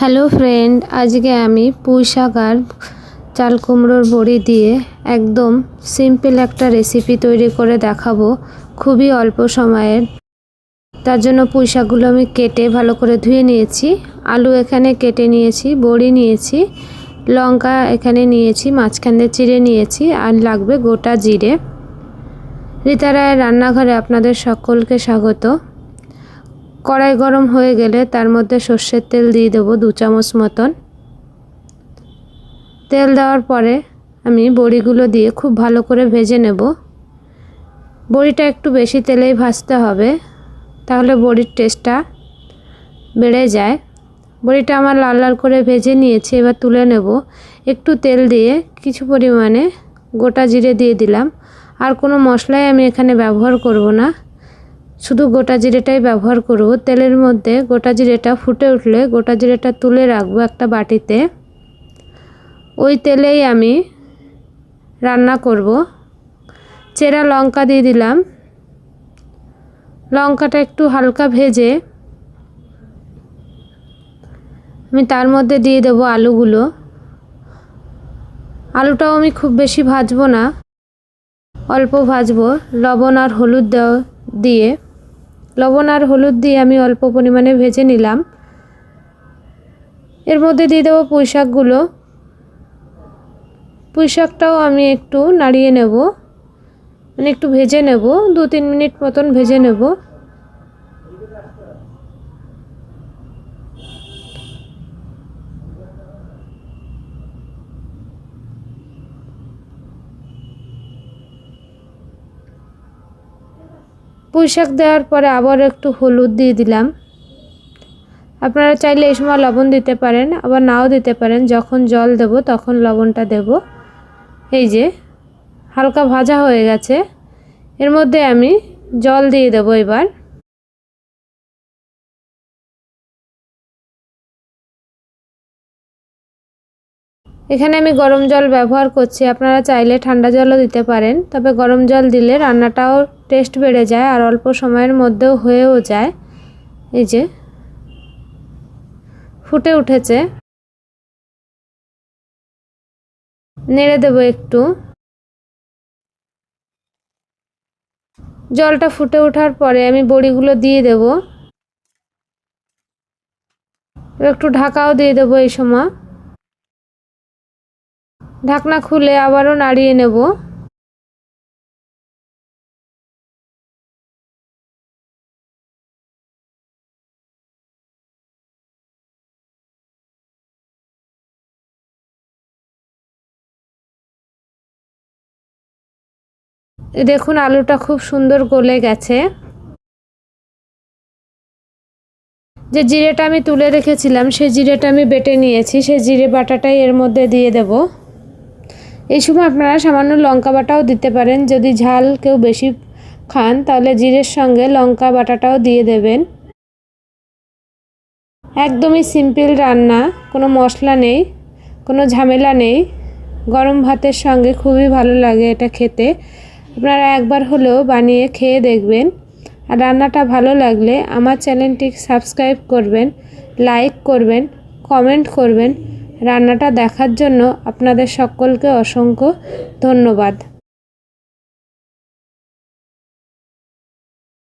Hello friend, আজকে আমি পুঁই শাক আর চাল কুমড়োর বড়ি দিয়ে একদম সিম্পল একটা রেসিপি তৈরি করে দেখাবো, খুবই অল্প সময়ের। তার জন্য পুঁই শাকগুলো আমি কেটে ভালো করে ধুয়ে নিয়েছি, আলু এখানে কেটে নিয়েছি, বড়ি নিয়েছি, লঙ্কা এখানে নিয়েছি, মাঝখান দিয়ে চিড়ে নিয়েছি আর লাগবে গোটা জিরে। রীতা রায়ের রান্নাঘরে আপনাদের সকলকে স্বাগত। কড়াই গরম হয়ে গেলে তার মধ্যে সর্ষের তেল দিয়ে দেবো দু চামচ মতন। তেল দেওয়ার পরে আমি বড়িগুলো দিয়ে খুব ভালো করে ভেজে নেব। বড়িটা একটু বেশি তেলেই ভাজতে হবে, তাহলে বড়ির টেস্টটা বেড়ে যায়। বড়িটা আমার লাল লাল করে ভেজে নিয়েছি, এবার তুলে নেব। একটু তেল দিয়ে কিছু পরিমাণে গোটা জিরে দিয়ে দিলাম। আর কোনো মশলাই আমি এখানে ব্যবহার করব না। শুধু গোটা জিরেটাই ব্যবহার করব তেলের মধ্যে গোটা জিরেটা ফুটে উঠলে গোটা জিরেটা তুলে রাখব একটা বাটিতে। ওই তেলেই আমি রান্না করব। চেরা লঙ্কা দিয়ে দিলাম। লঙ্কাটা একটু হালকা ভেজে আমি তার মধ্যে দিয়ে দেবো আলুগুলো। আলুটাও আমি খুব বেশি ভাজবো না, অল্প ভাজবো। লবণ আর হলুদ দিয়ে লবণ আর হলুদ দিয়ে আমি অল্প পরিমাণে ভেজে নিলাম। এর মধ্যে দিয়ে দেবো পুঁই শাকগুলো পুঁই শাকটাও আমি একটু নাড়িয়ে নেব। মানে একটু ভেজে নেব দু তিন মিনিট মতন ভেজে নেব। পুঁই শাক দেওয়ার পরে আবার একটু হলুদ দিয়ে দিলাম। আপনারা চাইলে এই সময় লবণ দিতে পারেন, আবার নাও দিতে পারেন। যখন জল দেব, তখন লবণটা দেব। এই যে, হালকা ভাজা হয়ে গেছে। এর মধ্যে আমি জল দিয়ে দেব এবার। এখানে আমি গরম জল ব্যবহার করছি। আপনারা চাইলে ঠান্ডা জলও দিতে পারেন, তবে গরম জল দিলে রান্নাটাও টেস্ট বেড়ে যায় আর অল্প সময়ের মধ্যেও হয়েও যায়। এই যে, ফুটে উঠেছে। নেড়ে দেবো একটু। জলটা ফুটে ওঠার পরে আমি বড়িগুলো দিয়ে দেব। একটু ঢাকাও দিয়ে দেবো এই সময়। ঢাকনা খুলে আবারও নাড়িয়ে নেব। দেখুন, আলুটা খুব সুন্দর গলে গেছে। যে জিরেটা আমি তুলে রেখেছিলাম, সেই জিরেটা আমি বেটে নিয়েছি। সেই জিরে বাটাটাই এর মধ্যে দিয়ে দেব। এই সময় আপনারা সামান্য লঙ্কা বাটাও দিতে পারেন। যদি ঝাল কেউ বেশি খান, তাহলে জিরের সঙ্গে লঙ্কা বাটাটাও দিয়ে দেবেন। একদমই সিম্পল রান্না, কোনো মশলা নেই, কোনো ঝামেলা নেই। গরম ভাতের সঙ্গে খুবই ভালো লাগে এটা খেতে। আপনারা একবার হলেও বানিয়ে খেয়ে দেখবেন। আর রান্নাটা ভালো লাগলে আমার চ্যানেলটি সাবস্ক্রাইব করবেন, লাইক করবেন, কমেন্ট করবেন। রান্নাটা দেখার জন্য আপনাদের সকলকে অসংখ্য ধন্যবাদ।